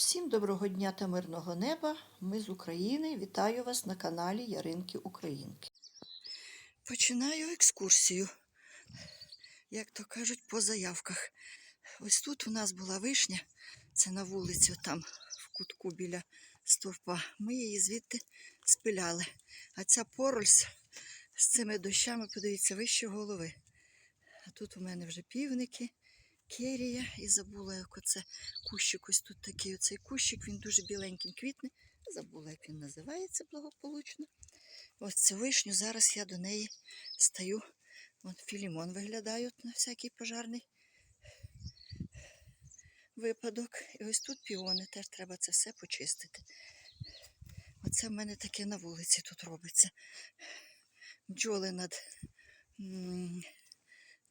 Всім доброго дня та мирного неба. Ми з України. Вітаю вас на каналі Яринки Українки. Починаю екскурсію, як то кажуть, по заявках. Ось тут у нас була вишня, це на вулиці, там в кутку біля стовпа. Ми її звідти спиляли. А ця порольс з цими дощами, подивіться, вище голови. А тут у мене вже півники, керія, і забула, як оце кущик ось тут такий оцей кущик, він дуже біленьким квітне. Забула, як він називається благополучно. Ось цю вишню. Зараз я до неї стаю. Вон філімон виглядає на всякий пожарний випадок. І ось тут піони, теж треба це все почистити. Оце в мене таке на вулиці тут робиться. Бджоли над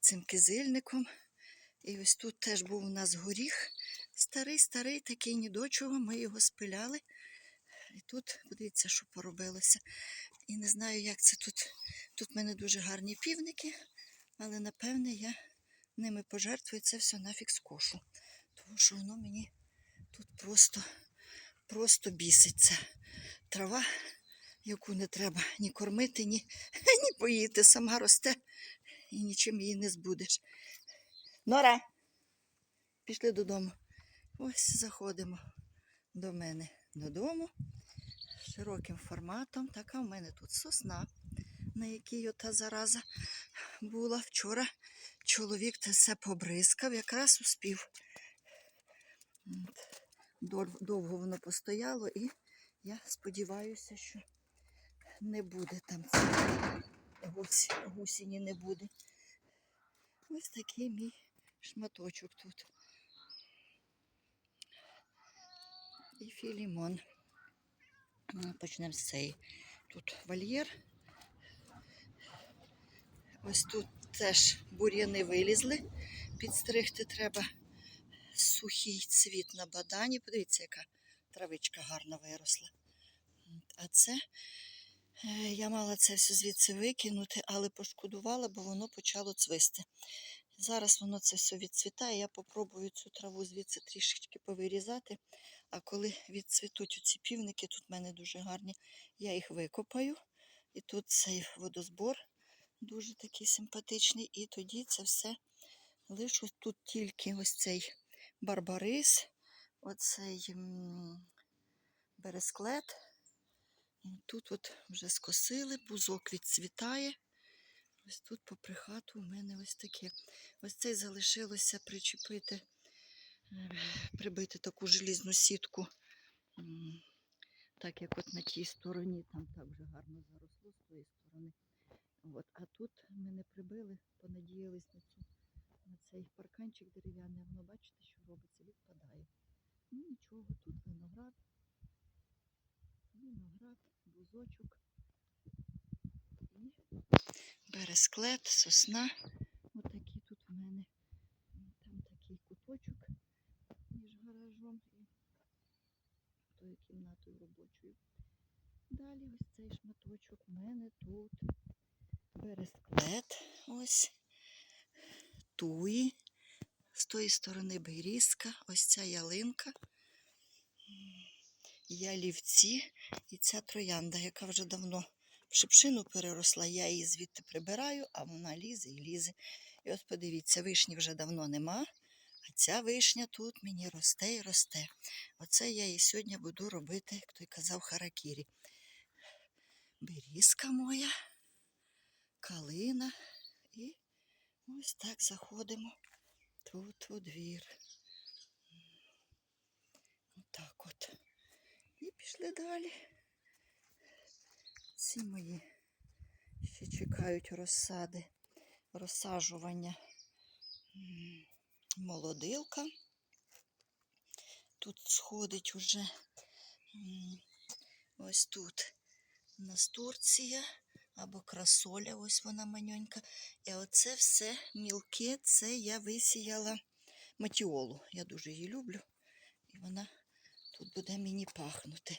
цим кизильником. І ось тут теж був у нас горіх. Старий, старий, такий ні до чого. Ми його спиляли. І тут, подивіться, що поробилося. І не знаю, як це тут. Тут в мене дуже гарні півники, але напевне я ними пожертвую це все нафіг скошу. Тому що воно мені тут просто, просто біситься. Трава, яку не треба ні кормити, ні, ні поїти. Сама росте і нічим її не збудеш. Нора, пішли додому. Ось заходимо до мене додому широким форматом. Така в мене тут сосна, на якій ота зараза була. Вчора чоловік це все побризкав, якраз успів. Довго воно постояло і я сподіваюся, що не буде там гусі, гусіні не буде. Ось такий мій шматочок тут. І філімон. Почнемо з цієї. Тут вольєр. Ось тут теж бур'яни вилізли. Підстригти треба сухий цвіт на бадані. Подивіться, яка травичка гарно виросла. А це е, я мала це все звідси викинути, але пошкодувала, бо воно почало цвисти. Зараз воно це все відцвітає. Я попробую цю траву звідси трішечки повирізати. А коли відцвітуть ці півники, тут в мене дуже гарні, я їх викопаю. І тут цей водозбор дуже такий симпатичний. І тоді це все лише тут тільки ось цей барбарис, оцей бересклет. Тут от вже скосили, бузок відцвітає. Ось тут попри хату у мене ось таке. Ось цей залишилося причепити, е, прибити таку желізну сітку. Так як от на тій стороні, там так вже гарно заросло з тої сторони. От. А тут ми не прибили, понадіялись на, цю, на цей парканчик дерев'яний, воно бачите, що робиться, відпадає. Ну нічого, тут виноград, виноград, бузочок. Бересклет, сосна. Отакі тут в мене. Там такий куточок між гаражом і тою кімнатою робочою. Далі ось цей шматочок в мене тут бересклет. Ось туї. З тої сторони берізка, ось ця ялинка. Ялівці і ця троянда, яка вже давно шипшину переросла, я її звідти прибираю, а вона лізе і лізе. І от подивіться, вишні вже давно нема, а ця вишня тут мені росте і росте. Оце я її сьогодні буду робити, як той казав, харакірі. Берізка моя, калина. І ось так заходимо тут у двір. Отак от. І пішли далі. Ці мої ще чекають розсади, розсаджування. Молодилка. Тут сходить уже ось тут настурція або красоля, ось вона маньонька. І оце все мілке, це я висіяла матіолу. Я дуже її люблю. І вона тут буде мені пахнути.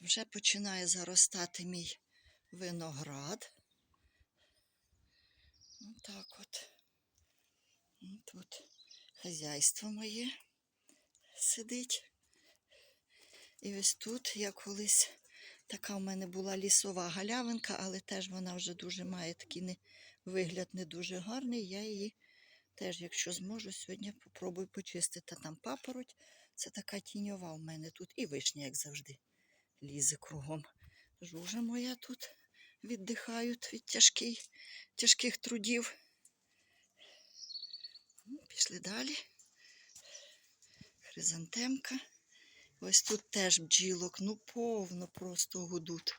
Вже починає заростати мій виноград. Отак от. Тут хазяйство моє сидить. І ось тут я колись така в мене була лісова галявинка, але теж вона вже дуже має такий не, вигляд не дуже гарний. Я її теж, якщо зможу, сьогодні попробую почистити. Там папороть, це така тіньова в мене тут. І вишня, як завжди, лізе кругом. Жужа моя тут віддихають від тяжкий, тяжких трудів. Ну, Пішли далі. Хризантемка. Ось тут теж бджілок, ну повно просто гудуть.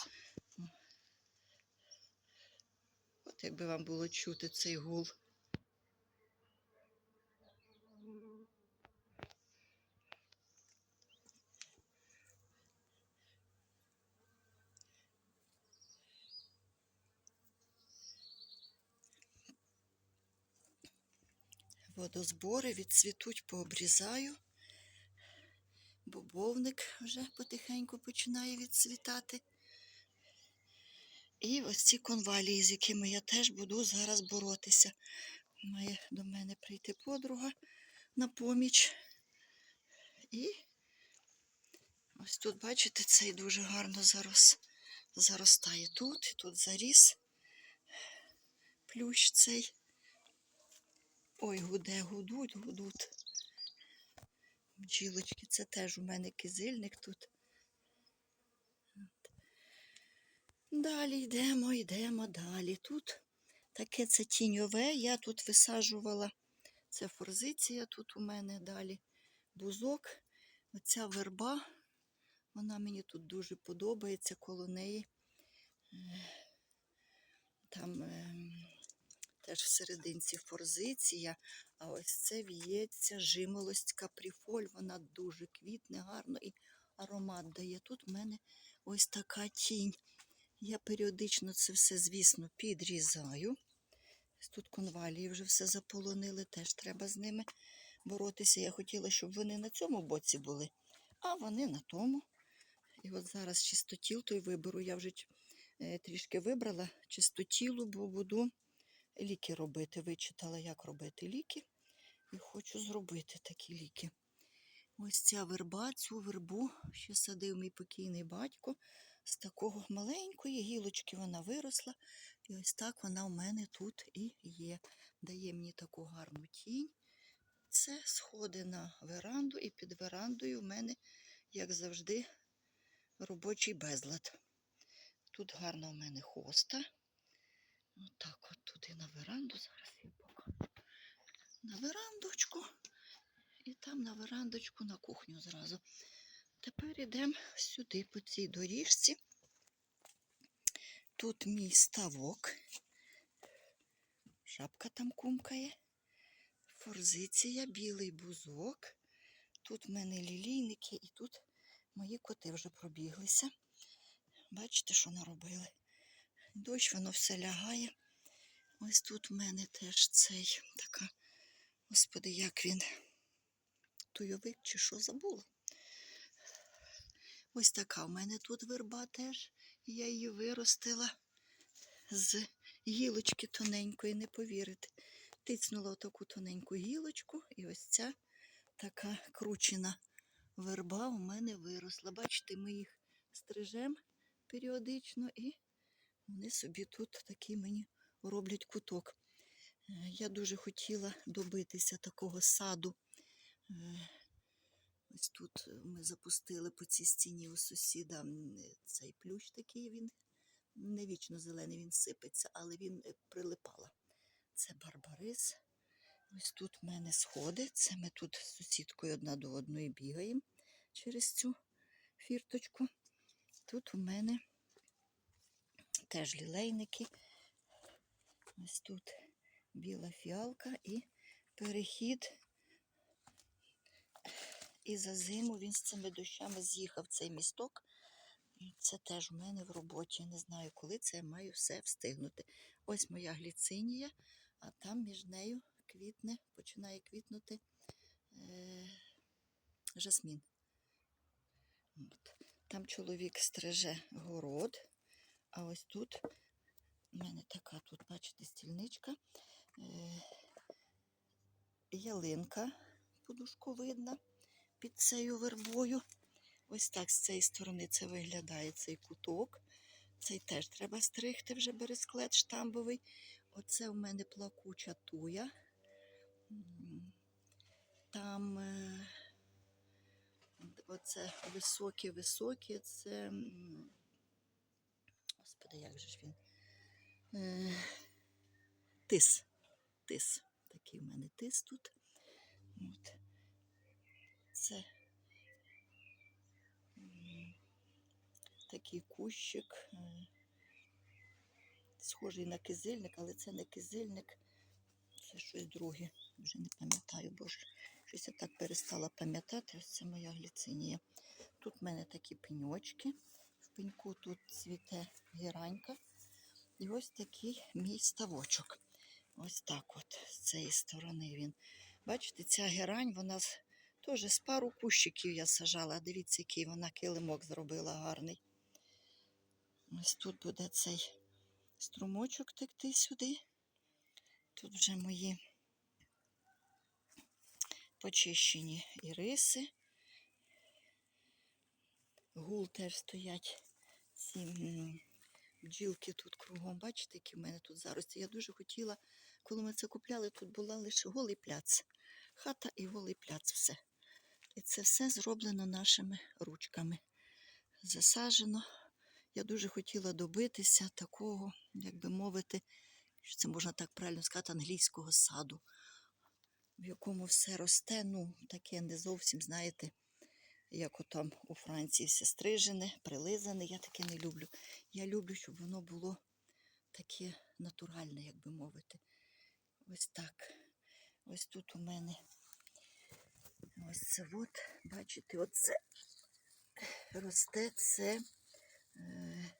От якби вам було чути цей гул. Водозбори відцвітуть, пообрізаю. Бобовник вже потихеньку починає відцвітати. І ось ці конвалії, з якими я теж буду зараз боротися. Має до мене прийти подруга на поміч. І ось тут, бачите, цей дуже гарно зараз заростає тут, тут заріс плющ цей. Ой, гуде, гудуть, гудуть. Бджілочки, це теж у мене кизильник тут. Далі йдемо, йдемо далі. Тут таке це тіньове. Я тут висаджувала. Це форзиція тут у мене далі. Бузок. Оця верба. Вона мені тут дуже подобається коло неї. Е, Там ем, теж в серединці форзиція, а ось це в'ється жимолость капріфоль. Вона дуже квітне, гарно і аромат дає. Тут в мене ось така тінь. Я періодично це все, звісно, підрізаю. Тут конвалії вже все заполонили, теж треба з ними боротися. Я хотіла, щоб вони на цьому боці були, а вони на тому. І от зараз чистотіл той виберу. Я вже е, трішки вибрала чистотілу, бо буду ліки робити. Вичитала, як робити ліки. І хочу зробити такі ліки. Ось ця верба, цю вербу ще садив мій покійний батько. З такого маленької гілочки вона виросла. І ось так вона у мене тут і є. Дає мені таку гарну тінь. Це сходи на веранду, і під верандою у мене, як завжди, робочий безлад. Тут гарна у мене хоста. Отак от туди на веранду. Зараз я покажу. На верандочку. І там на верандочку на кухню зразу. Тепер йдемо сюди по цій доріжці. Тут мій ставок. Шапка там кумкає. Форзиція, білий бузок. Тут в мене лілійники і тут мої коти вже пробіглися. Бачите, що наробили? Дощ, воно все лягає. Ось тут в мене теж цей така, господи, як він, туйовик чи що забула. Ось така в мене тут верба теж. Я її виростила з гілочки тоненької, не повірите. Тицнула отаку тоненьку гілочку, і ось ця така кручена верба у мене виросла. Бачите, ми їх стрижемо періодично і вони собі тут такий мені роблять куток. Е, Я дуже хотіла добитися такого саду. Е, Ось тут ми запустили по цій стіні у сусіда цей плющ такий, він не вічно зелений, він сипеться, але він е, прилипала. Це барбарис. Ось тут в мене сходи. Це ми тут з сусідкою одна до одної бігаємо через цю фірточку. Тут у мене теж лілейники. Ось тут біла фіалка і перехід. І за зиму він з цими дощами з'їхав цей місток. І Це теж у мене в роботі. Не знаю, коли це я маю все встигнути. Ось моя гліцинія, а там між нею квітне, починає квітнути е- жасмін. От. Там чоловік стриже город, а ось тут у мене така, тут, бачите, стільничка, е- ялинка подушковидна під цією вербою. Ось так з цієї сторони це виглядає цей куток. Цей теж треба стригти вже бересклет штамбовий. Оце в мене плакуча туя. Там е, оце високі-високі, це. Господи, як же ж він? Е, Тис. Тис. Такий в мене тис тут. От. Це такий кущик. е, Схожий на кизильник, але це не кизильник, це щось друге. Вже не пам'ятаю, боже. Щось я так перестала пам'ятати. Ось це моя гліцинія. Тут в мене такі пеньочки. Пеньку тут цвіте геранька. І ось такий мій ставочок. Ось так от з цієї сторони він. Бачите, ця герань, вона теж з пару кущиків я сажала. Дивіться, який вона килимок зробила гарний. Ось тут буде цей струмочок текти сюди. Тут вже мої почищені іриси. Гул теж стоять. Ці бджілки тут кругом. Бачите, які в мене тут зарості. Я дуже хотіла, коли ми це купляли, тут була лише голий пляц. Хата і голий пляц все. І це все зроблено нашими ручками. Засаджено. Я дуже хотіла добитися такого, як би мовити, що це можна так правильно сказати, англійського саду, в якому все росте, ну, таке не зовсім, знаєте, як отам у Франції все стрижене, прилизане. Я таке не люблю. Я люблю, щоб воно було таке натуральне, як би мовити. Ось так. Ось тут у мене ось це от, бачите, оце росте це е,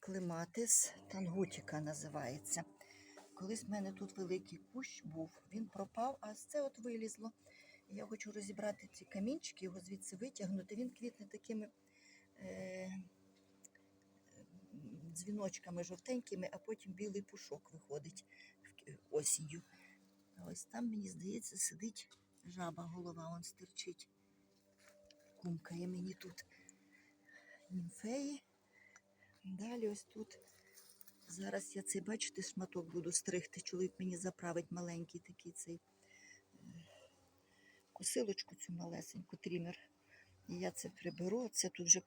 клематис тангутіка називається. Колись в мене тут великий кущ був, він пропав, а це от вилізло. Я хочу розібрати ці камінчики, його звідси витягнути. Він квітне такими е, дзвіночками жовтенькими, а потім білий пушок виходить осінню. Ось там, мені здається, сидить жаба, голова он стирчить. Кумкає мені тут німфеї. Далі ось тут. Зараз я цей, бачите, шматок буду стригти. Чоловік мені заправить маленький такий цей косилочку цю малесеньку, трімер. І я це приберу. Це тут вже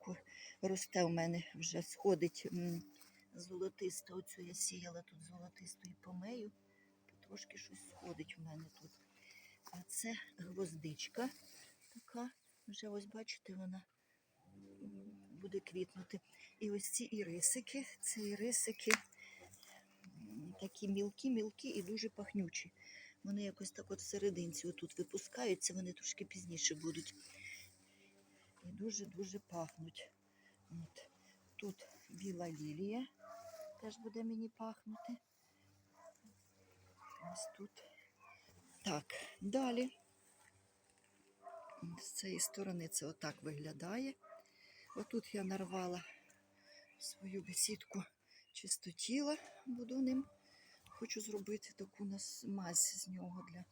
росте у мене, вже сходить м. Оцю я сіяла тут золотистою помею. Трошки щось сходить у мене тут. А це гвоздичка така. Вже ось бачите, вона буде квітнути. І ось ці ірисики, це ірисики такі мілкі-мілкі і дуже пахнючі. Вони якось так от всерединці отут випускаються, вони трошки пізніше будуть. І дуже-дуже пахнуть. От. Тут біла лілія теж буде мені пахнути. Ось тут. Так, далі. З цієї сторони це отак виглядає. Отут я нарвала свою бесідку чистотіла, буду ним. Хочу зробити таку нас мазь з нього для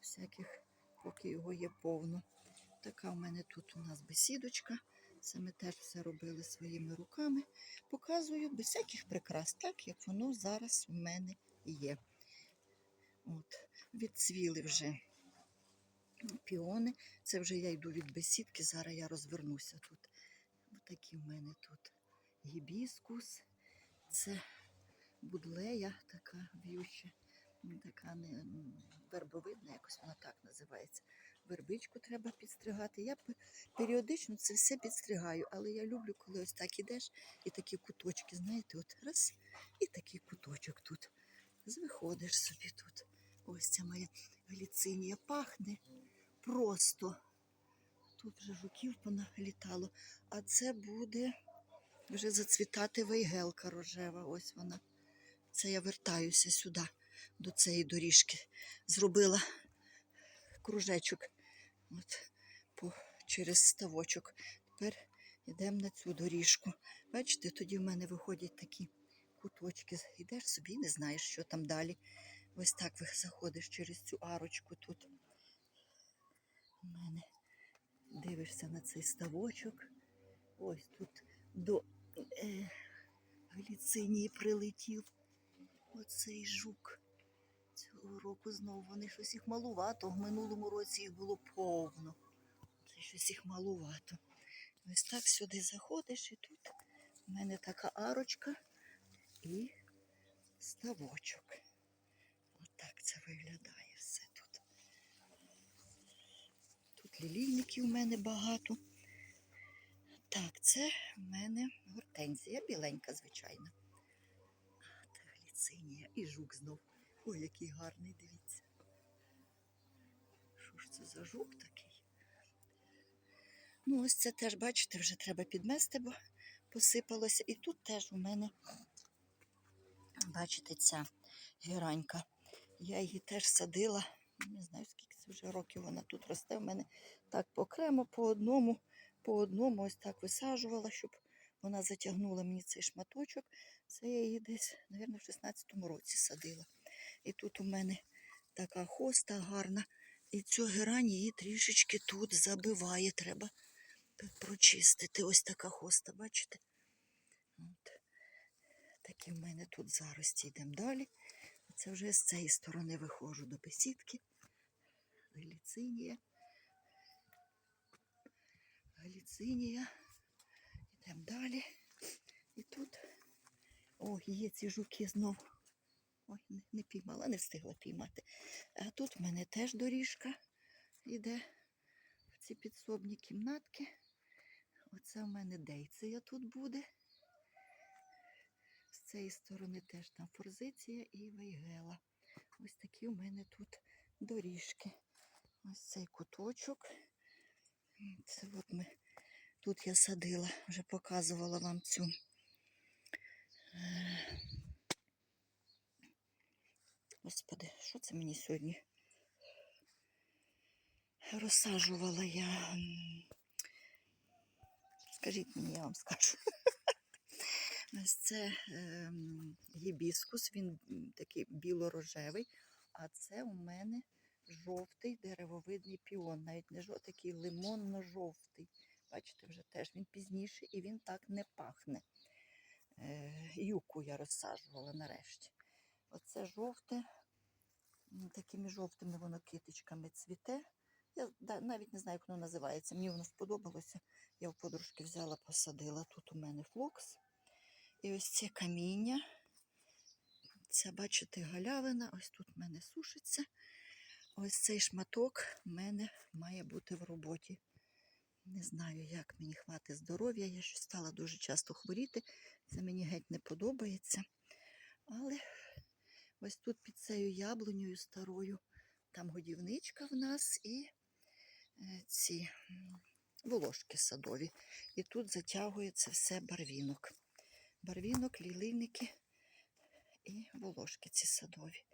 всяких, поки його є повно. Така в мене тут у нас бесідочка. Це ми теж все робили своїми руками. Показую без всяких прикрас, так як воно зараз в мене є. От, відцвіли вже піони. Це вже я йду від бесідки, зараз я розвернуся тут. Отакі в мене тут гібіскус. Це будлея така в'юща, така не вербовидна, якось вона так називається. Вербичку треба підстригати. Я періодично це все підстригаю, але я люблю, коли ось так ідеш, і такі куточки, знаєте, от раз, і такий куточок тут. Виходиш собі тут. Ось ця моя гліцинія пахне просто. Тут вже жуків поналітало. А це буде вже зацвітати вейгелка рожева. Ось вона. Це я вертаюся сюди, до цієї доріжки. Зробила кружечок от, по, через ставочок. Тепер йдемо на цю доріжку. Бачите, тоді в мене виходять такі куточки. Йдеш собі, і не знаєш, що там далі. Ось так заходиш через цю арочку тут. У мене Дивишся на цей ставочок. Ось тут до е, гліцинії прилетів оцей жук. Цього року знову вони щось їх малувато. В минулому році їх було повно. Це щось їх малувато. Ось так сюди заходиш і тут у мене така арочка і ставочок. Отак це виглядає все тут. Тут лілійників у мене багато. Так, це в мене гортензія, біленька, звичайно. І жук знов. Ой, який гарний, дивіться. Що ж це за жук такий? Ну, ось це теж, бачите, вже треба підмести, бо посипалося. І тут теж у мене, бачите, ця геранька. Я її теж садила. Не знаю, скільки це вже років вона тут росте. У мене так окремо по одному, по одному ось так висаджувала, щоб вона затягнула мені цей шматочок. Це я її десь, мабуть, в 16-му році садила. І тут у мене така хоста гарна. І цю герань її трішечки тут забиває. Треба прочистити. Ось така хоста, бачите? От. Такі в мене тут зарості. Йдемо далі. Це вже з цієї сторони виходжу до бесідки. Галіцинія. Галіцинія. Йдемо далі. І тут. О, є ці жуки знов. Ой, не, не піймала, не встигла піймати. А тут в мене теж доріжка йде в ці підсобні кімнатки. Оце в мене дейція тут буде. З цієї сторони теж там форзиція і вейгела. Ось такі у мене тут доріжки. Ось цей куточок. Це от ми. Тут я садила, вже показувала вам цю. Господи, що це мені сьогодні? Розсаджувала я. Скажіть мені, я вам скажу. Це ем, гібіскус, він такий біло-рожевий, а це у мене жовтий деревовидний піон, навіть не жовтий, такий лимонно-жовтий. Бачите, вже теж він пізніший і він так не пахне. Е, юку я розсаджувала нарешті. Оце жовте, такими жовтими воно китичками цвіте. Я навіть не знаю, як воно називається. Мені воно сподобалося. Я в подружки взяла, посадила. Тут у мене флокс. І ось це каміння. Це, бачите, галявина. Ось тут в мене сушиться. Ось цей шматок в мене має бути в роботі. Не знаю, як мені хватить здоров'я. Я щось стала дуже часто хворіти. Це мені геть не подобається. Але ось тут під цією яблунею старою, там годівничка в нас і е, ці волошки садові. І тут затягується все барвінок. Барвінок, лілийники і волошки ці садові.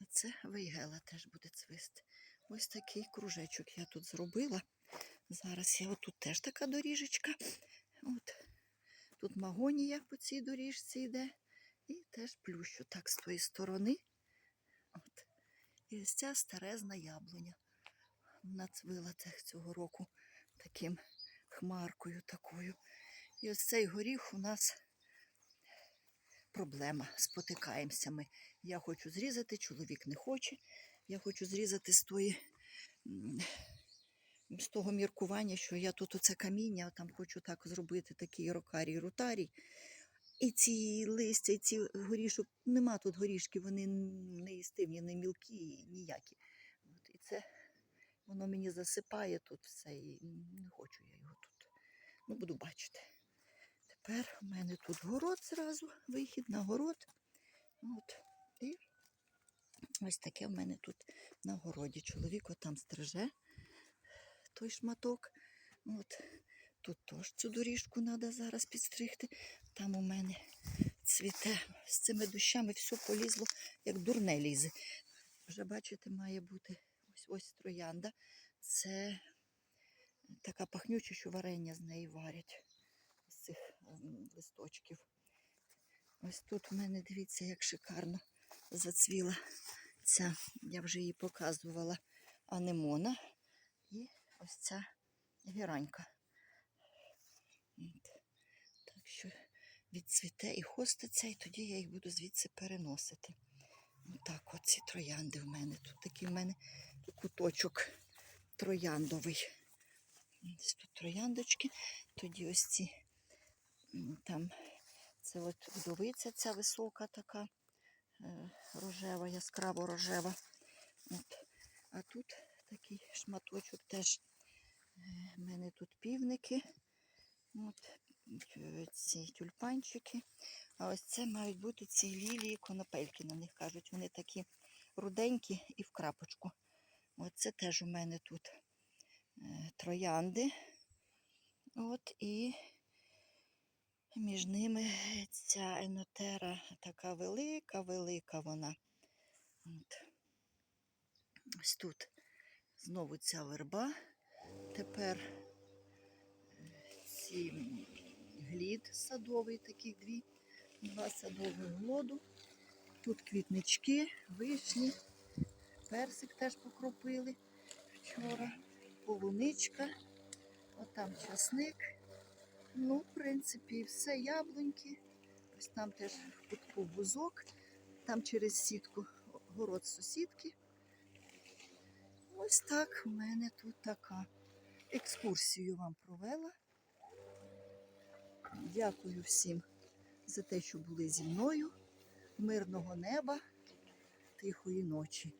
А це вейгела теж буде цвисти. Ось такий кружечок я тут зробила. Зараз я отут теж така доріжечка. От. Тут магонія по цій доріжці йде. І теж плющу так з тої сторони. От. І ось ця старезна яблуня. Нацвила цього року таким хмаркою такою. І ось цей горіх у нас проблема. Спотикаємося ми. Я хочу зрізати, чоловік не хоче. Я хочу зрізати з тої. З того міркування, що я тут оце каміння, там хочу так зробити такий рокарій ротарій. І ці листя, і ці горішок, нема тут горішків, вони не їстивні, не мілкі, ніякі. От, і це воно мені засипає тут все, і не хочу я його тут. Ну, буду бачити. Тепер у мене тут город зразу, вихід на город. От. І ось таке в мене тут на городі. Чоловік отам стриже той шматок. От. Тут теж цю доріжку треба зараз підстригти. Там у мене цвіте з цими дощами все полізло, як дурне лізе. Вже бачите, має бути ось ось троянда. Це така пахнюча, що варення з неї варять з цих ем, листочків. Ось тут у мене, дивіться, як шикарно зацвіла ця, я вже її показувала, анемона. І ось ця геранька. От. Так що відцвіте і хоститься, і тоді я їх буду звідси переносити. Так, оці троянди в мене. Тут такий в мене куточок трояндовий. Ось тут трояндочки, тоді ось ці там це от вдовиця ця висока така, е, рожева, яскраво рожева. От. А тут такий шматочок теж. В мене тут півники, от, ці тюльпанчики. А ось це мають бути ці лілії конопельки, на них кажуть. Вони такі руденькі і в крапочку. Оце теж у мене тут е, троянди. От і між ними ця енотера така велика, велика вона. От. Ось тут знову ця верба. Тепер е, ці глід садовий, таких дві, два садових глоду. Тут квітнички, вишні, персик теж покропили вчора, полуничка, отам часник. Ну, в принципі, все яблуньки. Ось там теж в кутку бузок, там через сітку город сусідки. Ось так в мене тут така. Екскурсію вам провела. Дякую всім за те, що були зі мною. Мирного неба, тихої ночі.